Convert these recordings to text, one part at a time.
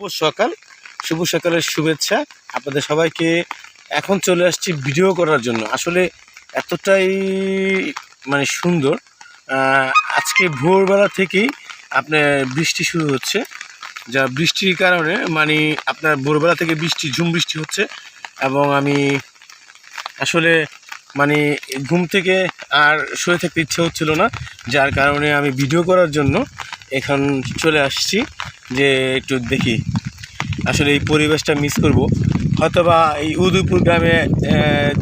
শুভ সকাল, শুভ সকালের শুভেচ্ছা। আপনাদের সবাইকে এখন চলে আসছি ভিডিও করার জন্য। আসলে এতটাই মানে সুন্দর আজকে ভোরবেলা থেকেই আপনার বৃষ্টি শুরু হচ্ছে। যা বৃষ্টির কারণে মানে আপনার ভোরবেলা থেকে বৃষ্টি, ঝুম বৃষ্টি হচ্ছে এবং আমি আসলে মানে ঘুম থেকে আর শুয়ে থাকতে ইচ্ছে হচ্ছিল না, যার কারণে আমি ভিডিও করার জন্য এখন চলে আসছি। যে একটু দেখি। আসলে এই পরিবেশটা মিস করব। হয়তোবা এই উদয়পুর গ্রামে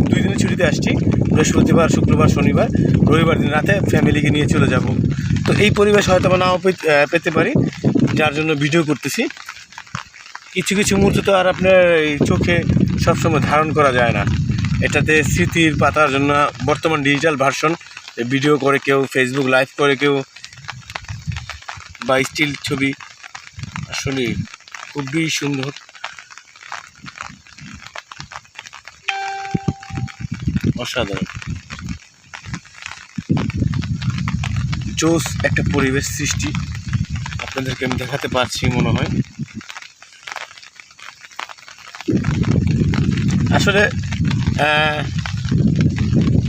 দুই দিনের ছুটিতে আসছি। বৃহস্পতিবার, শুক্রবার, শনিবার, রবিবার দিন রাতে ফ্যামিলিকে নিয়ে চলে যাব। তো এই পরিবেশ হয়তো বা নাও পেতে পারি, যার জন্য ভিডিও করতেছি। কিছু কিছু মুহূর্ত তো আর আপনার এই চোখে সবসময় ধারণ করা যায় না। এটাতে স্মৃতির পাতার জন্য বর্তমান ডিজিটাল ভার্সন ভিডিও করে কেউ ফেসবুক লাইভ করে কেউ বা স্টিল ছবি আসলে খুবই সুন্দর। অসাধারণ। জোস একটা পরিবেশ সৃষ্টি। আপনাদেরকে আমি দেখাতে পারছি মনে হয়। আসলে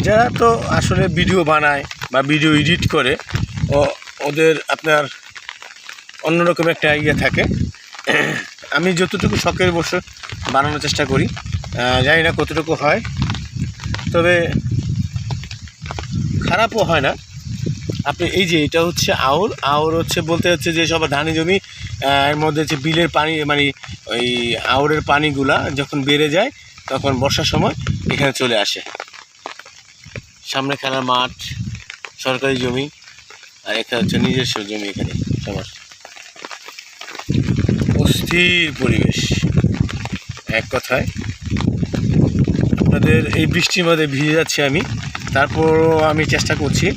যারা তো আসলে ভিডিও বানায় বা ভিডিও এডিট করে ওদের আপনার অন্যরকম একটা ইয়ে থাকে। আমি যতটুকু শখের বসে বানানোর চেষ্টা করি জানি না কতটুকু হয়। তবে খারাপও হয় না। আপনি এই যে এটা হচ্ছে আউর আউর হচ্ছে বলতে হচ্ছে যে সব ধানি জমি এর মধ্যে হচ্ছে বিলের পানি মানে ওই আউরের পানিগুলা যখন বেড়ে যায়, তখন বর্ষার সময় এখানে চলে আসে। সামনে খেলার মাঠ, সরকারি জমি, আর একটা হচ্ছে নিজস্ব জমি এখানে সবার। অস্থির পরিবেশ। এক কথায়, আপনাদের এই বৃষ্টির মধ্যে ভিজে যাচ্ছি আমি। তারপরও আমি চেষ্টা করছি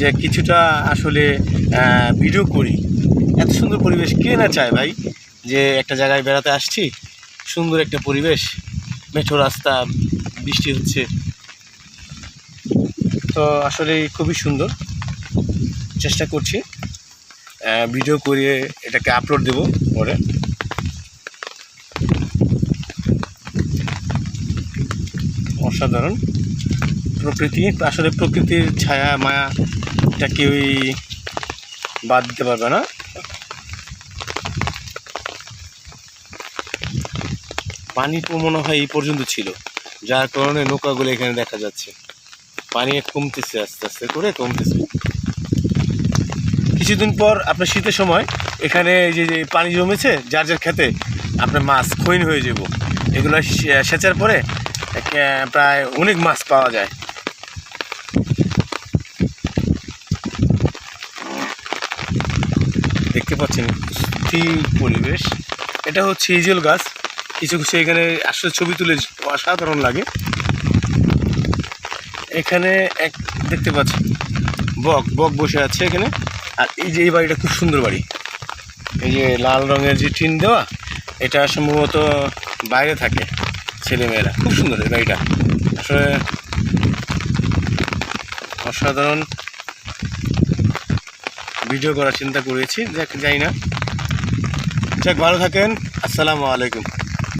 যে কিছুটা আসলে ভিডিও করি। এত সুন্দর পরিবেশ কে না চায় ভাই? যে একটা জায়গায় বেড়াতে আসছি, সুন্দর একটা পরিবেশ, মেঠো রাস্তা, বৃষ্টি হচ্ছে। তো আসলে খুবই সুন্দর। চেষ্টা করছি ভিডিও করিয়ে এটাকে আপলোড দেব পরে। অসাধারণ। প্রকৃতি, আসলে প্রকৃতির ছায়া, মায়া, এটা কেউই বাদ দিতে পারবে না। পানি মনে হয় এই পর্যন্ত ছিল, যার কারণে নৌকাগুলো এখানে দেখা যাচ্ছে। পানি কমতেছে, আস্তে আস্তে করে কমতেছে। কিছুদিন পর আপনার শীতের সময়, এখানে যে যে পানি জমেছে, যার যার খেতে আপনার মাছ ক্ষয়ণ হয়ে যাব। এগুলো সেচার পরে প্রায় অনেক মাছ পাওয়া যায়। দেখতে পাচ্ছেন পরিবেশ। এটা হচ্ছে ইজল গাছ। কিছু কিছু এখানে আসলে ছবি তুলে অসাধারণ লাগে। এখানে এক দেখতে পাচ্ছেন, বক বক বসে আছে এখানে। আর এই যে এই বাড়িটা খুব সুন্দর বাড়ি। এই যে লাল রঙের যে টিন দেওয়া, এটা সম্ভবত বাইরে থাকে। ছেলেমেয়েরা। খুব সুন্দর এই বাড়িটা। আসলে অসাধারণ ভিডিও করার চিন্তা করেছি, যাক, যাই না। যাক, ভালো থাকেন। আসসালামু আলাইকুম।